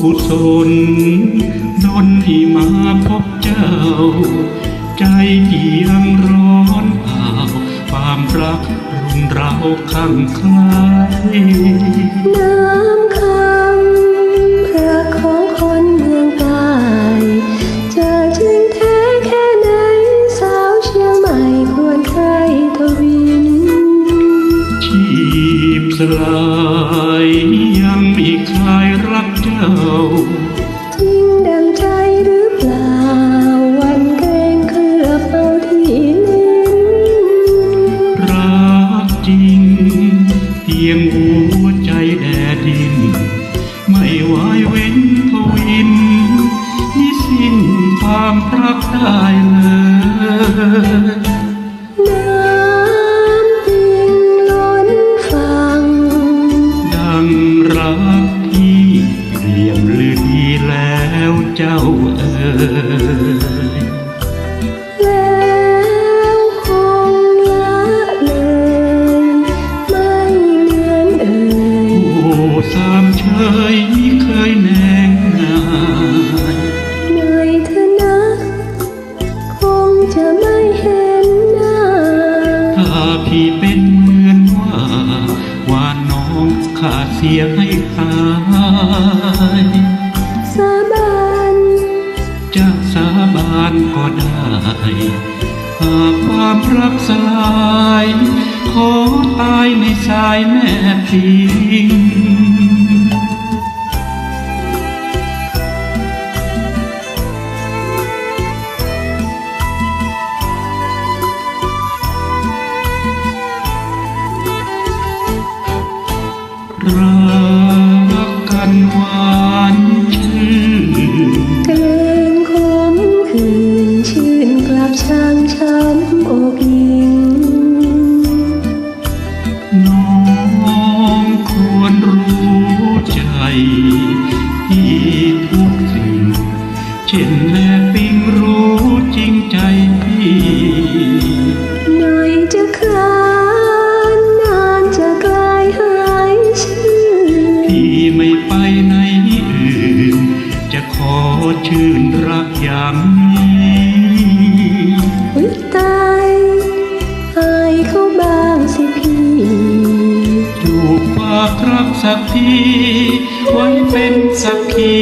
กุศลดนให้มาพบเจ้า ใจที่ยังร้อนเผาความรักรุนเราข้างใคล้ายน้ำคำรักของคนเมืองใต้จะจริงแท้แค่ไหนสาวเชียงใหม่ควรใครทวินชีพสลา ยังมีใครรักเจ้าจริงดังใจหรือเปล่า วันเกรงเคลือบเอาที่ลิ้นรักจริง เพียงหัวใจแดดิน ไม่วายเว้นทวินนิสิ้นความรักได้ ลือดีแล้วเจ้าเอ๋ย สียให้ตายสาบานจะสาบานก็ได้หากความรักสลาย ขอตายในสายแม่พิง รักกันหวานชื่นเกรงคมคืนชื่นกลับช่างช้ำอกยิงน้องควรรู้ใจที่ทุก ขอชื่นรักอย่างนี้อุ๊ยตายอายเขาบ้างสิพี่จูบฝากรักสักทีไว้เป็นสักขี